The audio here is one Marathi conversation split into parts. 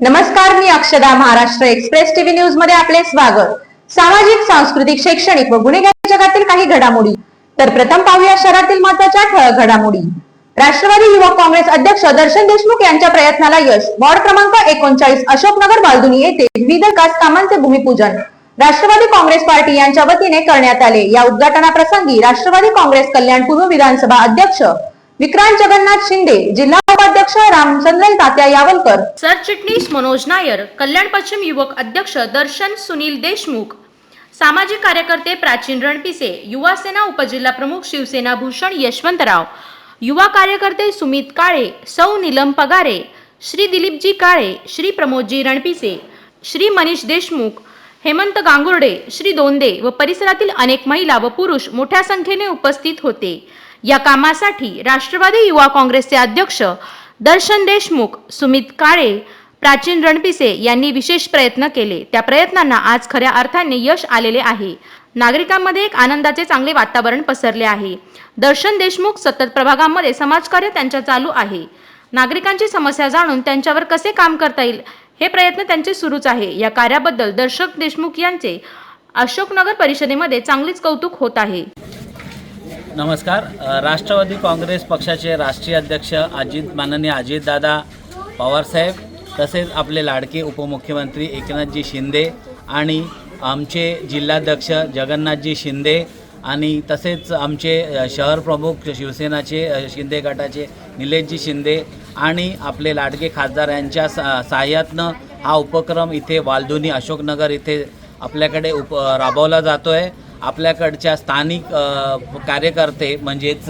नमस्कार मी अक्षदा महाराष्ट्र एक्सप्रेस टीव्ही न्यूजमध्ये आपले स्वागत. सामाजिक सांस्कृतिक शैक्षणिक व गुन्हेगारी जगातील काही घडामोडी. तर प्रथम पाहूया शहरातील महत्त्वाच्या ठळक घडामोडी. राष्ट्रवादी युवक काँग्रेस अध्यक्ष दर्शन देशमुख यांच्या प्रयत्नाला यश. वॉर्ड क्रमांक एकोणचाळीस अशोकनगर बालदुनी येथे विविध विकास कामांचे भूमिपूजन राष्ट्रवादी काँग्रेस पार्टी यांच्या वतीने करण्यात आले. या उद्घाटनाप्रसंगी राष्ट्रवादी काँग्रेस कल्याण पूर्व विधानसभा अध्यक्ष विक्रांत जगन्नाथ शिंदे जिल्हा उपाध्यक्ष रामचंद्र तात्या यावलकर. सरचिटणीस मनोज नायर कल्याण पश्चिम युवक अध्यक्ष दर्शन सुनील देशमुख. सामाजिक कार्यकर्ते प्राचीन रणपिसे युवा सेना उपजिल्हा प्रमुख शिवसेना भूषण यशवंतराव. युवा कार्यकर्ते सुमित काळे सौ नीलम पगारे श्री दिलीपजी काळे श्री प्रमोदजी रणपिसे श्री मनीष देशमुख हेमंत गांगुर्डे श्री दोंदे व परिसरातील अनेक महिला व पुरुष मोठ्या संख्येने उपस्थित होते. या कामासाठी राष्ट्रवादी युवा काँग्रेसचे अध्यक्ष दर्शन देशमुख सुमित काळे प्राचीन रणपिसे यांनी विशेष प्रयत्न केले. त्या प्रयत्नांना आज खऱ्या अर्थाने यश आलेले आहे. नागरिकांमध्ये एक आनंदाचे चांगले वातावरण पसरले आहे. दर्शन देशमुख सतत प्रभागामध्ये समाजकार्य त्यांच्या चालू आहे. नागरिकांची समस्या जाणून त्यांच्यावर कसे काम करता येईल हे प्रयत्न त्यांचे सुरूच आहे. या कार्याबद्दल दर्शक देशमुख यांचे अशोकनगर परिषदेमध्ये चांगलीच कौतुक होत आहे. नमस्कार. राष्ट्रवादी काँग्रेस पक्षाचे राष्ट्रीय अध्यक्ष अजित माननीय अजितदादा पवारसाहेब तसेच आपले लाडके उपमुख्यमंत्री एकनाथजी शिंदे आणि आमचे जिल्हाध्यक्ष जगन्नाथजी शिंदे आणि तसेच आमचे शहर प्रमुख शिवसेनाचे शिंदे गटाचे निलेशजी शिंदे आणि आपले लाडके खासदार यांच्या सा सहाय्यातनं हा उपक्रम इथे वालधुनी अशोकनगर इथे आपल्याकडे उप राबवला जातो आहे आपल्याकडच्या स्थानिक कार्यकर्ते म्हणजेच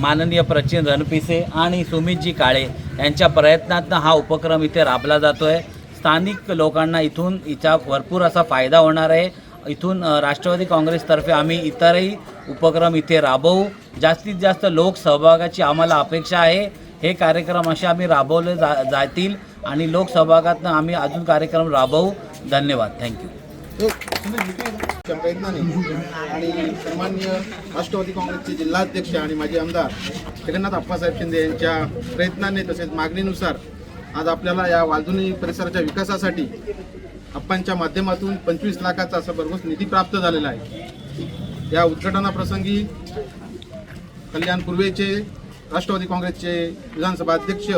माननीय प्रचिन रणपिसे आणि सुमितजी काळे यांच्या प्रयत्नातनं हा उपक्रम इथे राबला जातो आहे स्थानिक लोकांना इथून इचा भरपूर असा फायदा होणार आहे. इथून राष्ट्रवादी काँग्रेसतर्फे आम्ही इतरही उपक्रम इथे राबवू. जास्तीत जास्त लोक सहभागाची आम्हाला अपेक्षा आहे. हे कार्यक्रम असे आम्ही राबवले जा जातील आणि लोकसहभागातनं आम्ही अजून कार्यक्रम राबवू. धन्यवाद. थँक्यू आणि सन्मान्य राष्ट्रवादी काँग्रेसचे जिल्हाध्यक्ष आणि माजी आमदार जगन्नाथ अप्पासाहेब शिंदे यांच्या प्रयत्नाने तसेच मागणीनुसार आज आपल्याला या वालधुनी परिसराच्या विकासासाठी अप्पांच्या माध्यमातून पंचवीस लाखाचा असा भरघोस निधी प्राप्त झालेला आहे. या उद्घाटनाप्रसंगी कल्याण पूर्वेचे राष्ट्रवादी काँग्रेसचे विधानसभा अध्यक्ष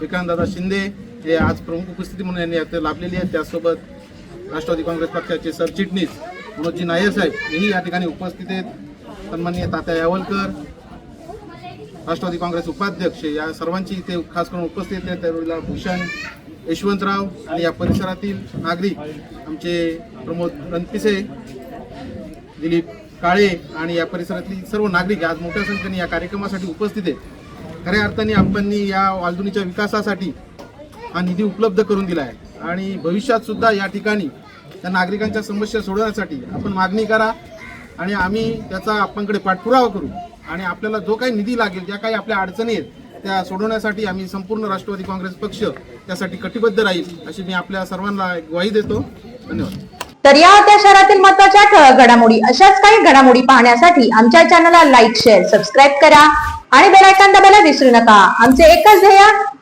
विक्रांतदादा शिंदे हे आज प्रमुख उपस्थिती म्हणून यांनी लाभलेली आहेत त्यासोबत राष्ट्रवादी काँग्रेस पक्षाचे सरचिटणीस मनोजी नायर साहेब हेही या ठिकाणी उपस्थित आहेत. सन्माननीय तात्या यावलकर राष्ट्रवादी काँग्रेस उपाध्यक्ष या सर्वांची इथे खास करून उपस्थित आहेत. त्यावेळेला भूषण यशवंतराव आणि या परिसरातील नागरिक आमचे प्रमोद रणपिसे दिलीप काळे आणि या परिसरातली सर्व नागरिक आज मोठ्या संख्येने या कार्यक्रमासाठी उपस्थित आहेत. खऱ्या अर्थाने आपण या वालदुनीच्या विकासासाठी हा निधी उपलब्ध करून दिला आहे. आणि भविष्यात सुद्धा या ठिकाणी त्या नागरिकांच्या समस्या सोडवण्यासाठी आपण मागणी करा आणि आम्ही त्याचा आपणकडे पाठपुरावा करू. आणि आपल्याला जो काही निधी लागेल ज्या काही आपल्या अडचणी आहेत त्या सोडवण्यासाठी आम्ही संपूर्ण राष्ट्रवादी काँग्रेस पक्ष त्यासाठी कटिबद्ध राहील अशी मी आपल्या सर्वांना ग्वाही देतो. धन्यवाद. तर या होत्या शहरातील महत्त्वाच्या ठळक घडामोडी अशाच काही घडामोडी पाहण्यासाठी आमच्या चॅनलला लाईक शेअर सबस्क्राईब करा आणि बेल दाबायला विसरू नका. आमचे एकच ध्येय